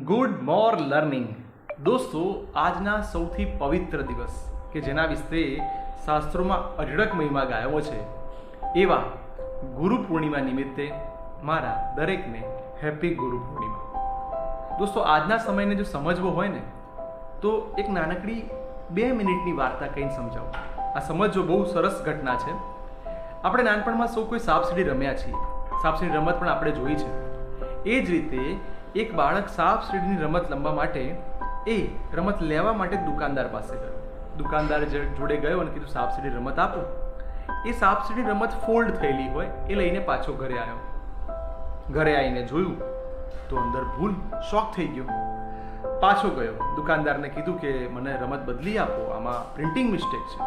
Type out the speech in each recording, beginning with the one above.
Good મોર learning દોસ્તો, આજના સૌથી પવિત્ર દિવસ, કે જેના વિશે શાસ્ત્રોમાં અઢળક મહિમા ગાયો છે. એવા ગુરુ પૂર્ણિમા નિમિત્તે મારા દરેકને હેપી ગુરુ પૂર્ણિમા. દોસ્તો, આજના સમયને જો સમજવો હોય ને, તો એક નાનકડી બે મિનિટની વાર્તા કહીને સમજાવું. આ સમજવો બહુ સરસ ઘટના છે. આપણે નાનપણમાં સૌ કોઈ સાપસીડી રમ્યા છીએ. સાપસીડી રમત પણ આપણે જોઈ છે. એ જ રીતે એક બાળક સાપ સીડીની રમત રમવા માટે, એ રમત લેવા માટે દુકાનદાર પાસે ગયો. દુકાનદાર જોડે ગયો અને કીધું, સાપ સીડી રમત આપો. એ સાપ સીડી રમત ફોલ્ડ થયેલી હોય, એ લઈને પાછો ઘરે આવ્યો. ઘરે આવીને જોયું, તો અંદર ભૂલ શોખ થઈ ગયો. પાછો ગયો. દુકાનદારને કીધું કે, મને રમત બદલી આપો, આમાં પ્રિન્ટિંગ મિસ્ટેક છે.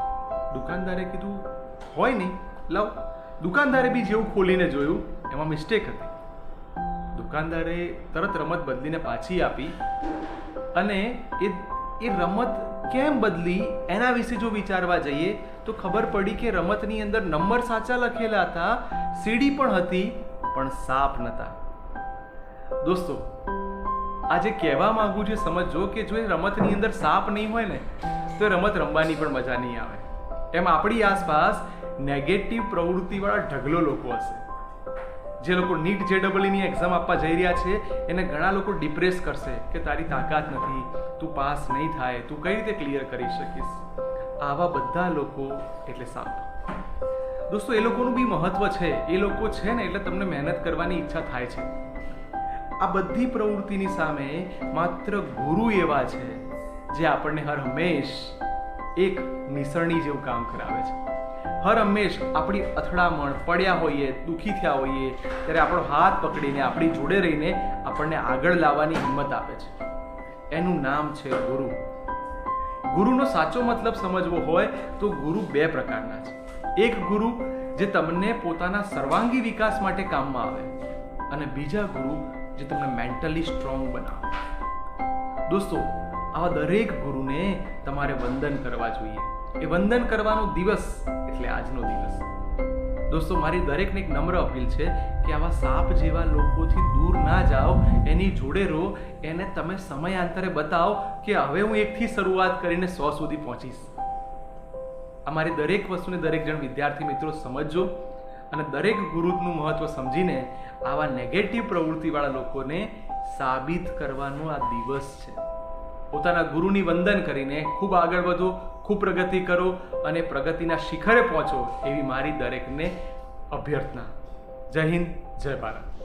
દુકાનદારે કીધું, હોય નહીં, લાવ. દુકાનદારે બી જેવું ખોલીને જોયું, એમાં મિસ્ટેક હતી. દુકાનદારે તરત રમત બદલીને પાછી આપી અને એ એ રમત કેમ બદલી એના વિશે જો વિચારવા જઈએ તો ખબર પડી કે રમતની અંદર નંબર સાચા લખેલા હતા, સીડી પણ હતી, પણ સાપ નતા. દોસ્તો, આજે કહેવા માંગુ છું સમજો કે જો એ રમતની અંદર સાપ નહીં હોય ને, તો રમત રમવાની પણ મજા નહીં આવે. એમ આપણી આસપાસ નેગેટિવ પ્રવૃત્તિવાળા ઢગલો લોકો હશે. જે લોકો નીટ જે ની એક્ઝામ આપવા જઈ રહ્યા છે, એને ઘણા લોકો ડિપ્રેસ કરશે કે તારી તાકાત નથી, તું પાસ નહીં થાય, તું કઈ રીતે ક્લિયર કરી શકીશ? આવા બધા લોકો એટલે સાપ દોસ્તો, એ લોકોનું બી મહત્વ છે. એ લોકો છે ને એટલે તમને મહેનત કરવાની ઈચ્છા થાય છે. આ બધી પ્રવૃત્તિની સામે માત્ર ગુરુ એવા છે જે આપણને હર હંમેશ એક નિસરણી જેવું કામ કરાવે છે. હર હંમેશ આપણી અથડામણ પડ્યા હોઈએ, દુઃખી થયા હોઈએ, ત્યારે આપણો હાથ પકડીને, આપણી જોડે રહીને આપણને આગળ લાવવાની હિંમત આપે છે. એનું નામ છે ગુરુ. ગુરુનો સાચો મતલબ સમજવો હોય તો ગુરુ બે પ્રકારના છે. એક ગુરુ જે તમને પોતાના સર્વાંગી વિકાસ માટે કામમાં આવે અને બીજા ગુરુ જે તમને મેન્ટલી સ્ટ્રોંગ બનાવે. દોસ્તો આવા દરેક ગુરુને તમારે વંદન કરવા જોઈએ. એ વંદન કરવાનો દિવસ એટલે આજનો દિવસ. દોસ્તો, મારી દરેકને એક નમ્ર અપીલ છે કે આવા સાપ જેવા લોકોથી દૂર ના જાઓ, એની જોડે રહો, એને તમે સમયાંતરે બતાવો કે હવે હું એકથી શરૂઆત કરીને સો સુધી પહોંચીશ. અમારી દરેક વસ્તુને દરેક જણ વિદ્યાર્થી મિત્રો સમજજો અને દરેક ગુરુનું મહત્વ સમજીને આવા નેગેટિવ પ્રવૃત્તિવાળા લોકોને સાબિત કરવાનો આ દિવસ છે. પોતાના ગુરુની વંદન કરીને ખૂબ આગળ વધો, ખૂબ પ્રગતિ કરો અને પ્રગતિના શિખરે પહોંચો એવી મારી દરેકને અભ્યર્થના. જય હિન્દ, જય ભારત.